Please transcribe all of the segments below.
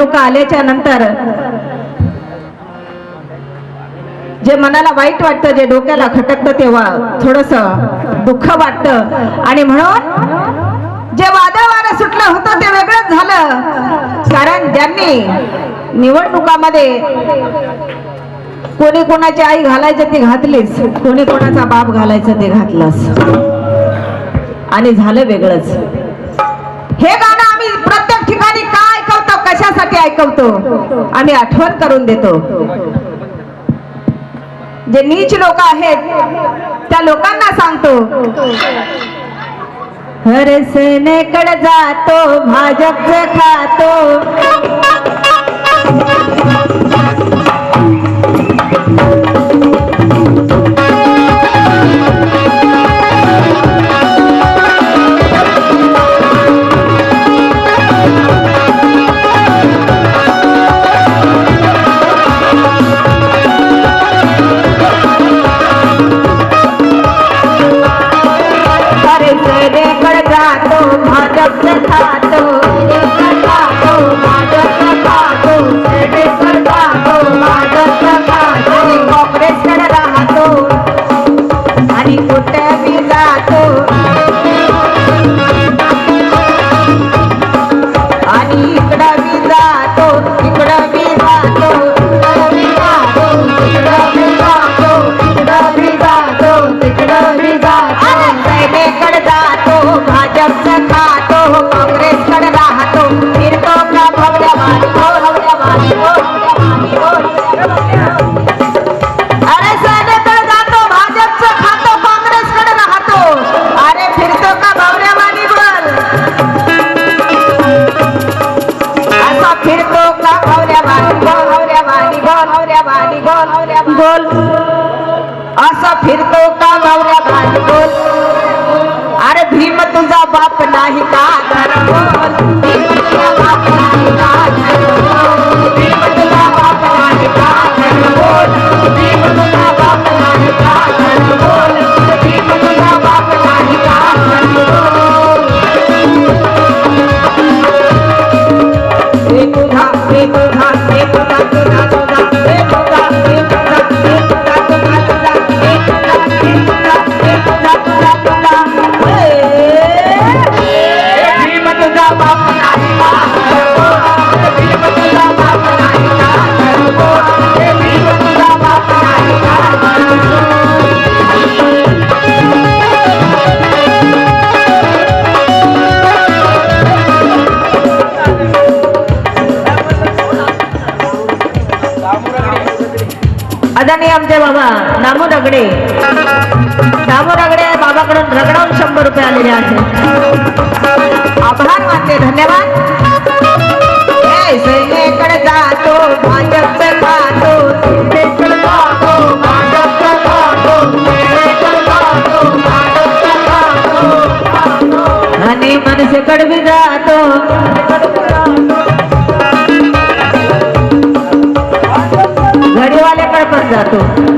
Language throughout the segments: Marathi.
निवडणुका आल्याच्यानंतर जे मनाला वाईट वाटतं जे डोक्याला खटकतं तेव्हा थोडस दुःख वाटत. आणि म्हणून जे वादळ सुटलं होतं ते वेगळंच झालं. कारण ज्यांनी निवडणुकामध्ये कोणी कोणाची आई घालायचं ती घातलीच कोणी कोणाचा बाप घालायचं ते घातलं आणि झालं वेगळंच. हे गाणं कशासाठी ऐकवतो? आम्ही आठवण करून देतो. जे नीच लोक आहेत त्या लोकांना सांगतो. हरसनेकड जातो भाजपचे खातो. बाप नाही का? दरबोल बाप नाही का? आदानी आमचे बाबा दामो रगडे दामो रगडे बाबाकडून रगडावून शंभर रुपये आलेले आहेत. आभार मानते धन्यवाद. जातो भाजप पाहतो. Exacto.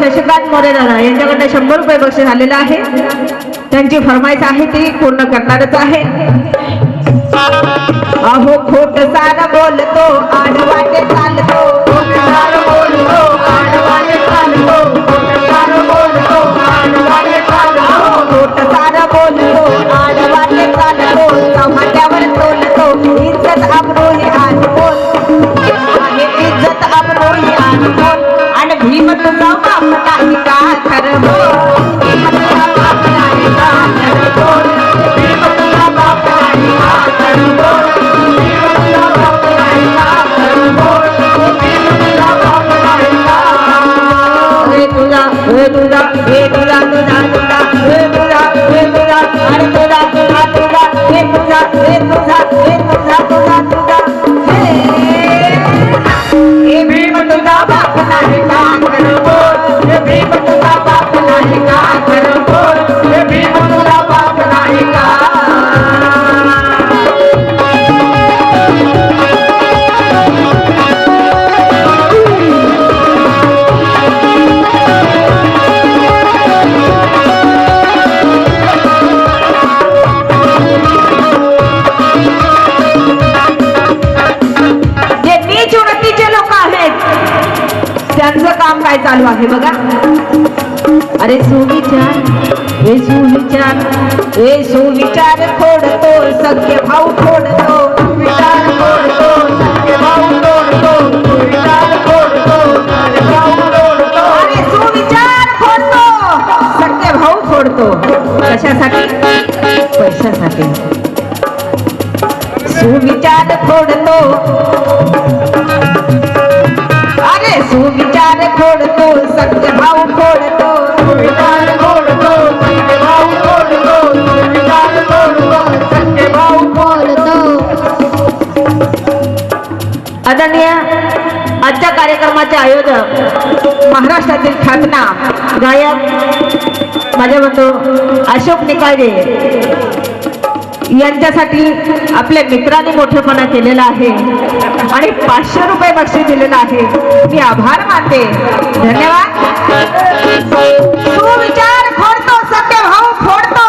शशिकांत मोरे दादा यांच्याकडनं शंभर रुपये बक्षीस आलेलं आहे. त्यांची फरमाईश आहे ती पूर्ण करणारच आहे. अहो खोट सारा बोलतो आडवाटे चालतो त्यांचं काम काय चालू आहे बघा? अरे सुविचार हे सुविचार हे सुविचार खोडतो सख्य भाऊ खोडतो कार्यक्रमाचे आयोजक महाराष्ट्रातील ख्यातना गायक माझ्या बंधू अशोक निकाळजे यांच्यासाठी आपल्या मित्रांनी मोठेपणा केलेला आहे आणि पाचशे रुपये बक्षीस दिलेलं आहे. मी आभार मानते. धन्यवाद. विचार खोडतो सत्य भाऊ फोडतो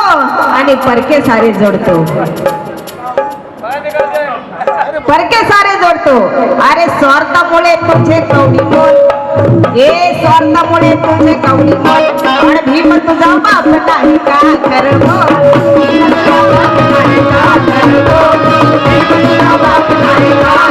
आणि परके सारे जोडतो. परके सारे जोडतो. अरे स्वार्थामुळे तुझे कवडी बोल ए स्वार्थामुळे तुझे कवडी बोल पण भीम तुझा बाप नाही का खरं भीम तुझा बाप नाही का खरं भीम तुझा बाप नाही का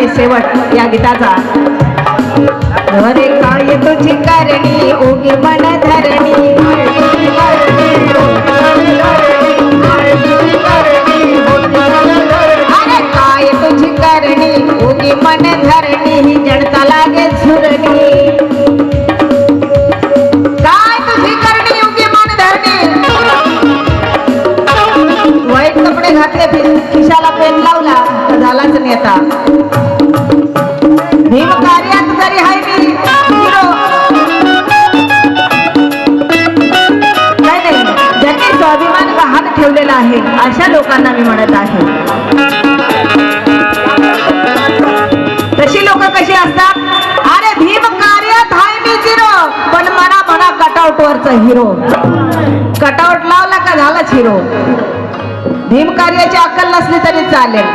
आहे शेवट या गीताचा. अरे काय तुझी करणी ओगी मन धरणी. अरे काय तुझी करणी ओगी मन धरणी. ही जनता लागे झुरणी. गहाण आहे. अशा लोकांना मी म्हणत आहे. तशी लोक कशी असतात? अरे भीम कार्यात हाय मी झिरो. पण मना मना कटआउट वरचा हिरो कटआउट लावला का झालाच हिरो भीम कार्याची अक्कल नसली तरी चालेल.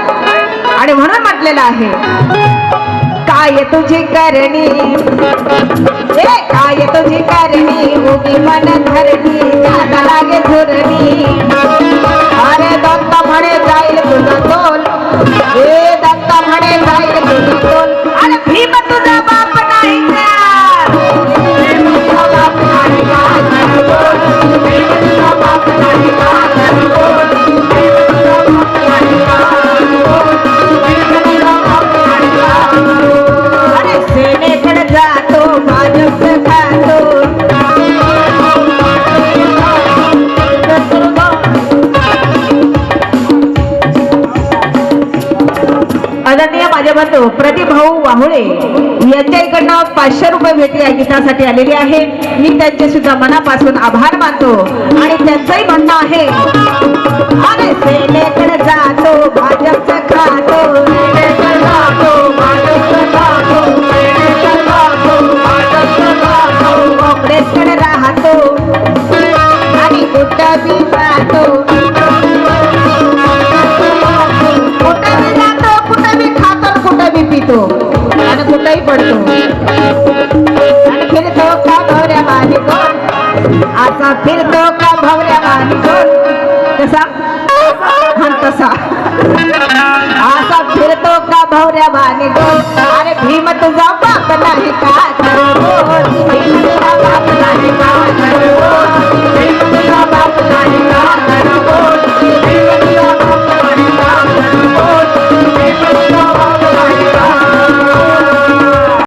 आणि म्हणून म्हटलेलं आहे काय तुझी करणी. हे काय तुझी करणी उगी मन धरणी जागा लागे धुरणी. अरे दत्त म्हणे जाईल तुझा तोल. हे दत्त म्हणे जाईल तुझा तोल. अरे भीम तुझा माझे बंधू प्रतिभाऊ वाहुळे यांच्या इकडनं पाचशे रुपये भेटी या गीतासाठी आलेली आहे. मी त्यांचे सुद्धा मनापासून आभार मानतो. आणि त्यांचंही म्हणणं आहे अरे सेनेकडे जातो भाजपचं खातो. तसा असा फिरतो का भवऱ्या भाने गो? अरे भीम तुझा बाप नाही का? हो, हो, भीम तुझा बाप नाही का? हो, बाप नाही का?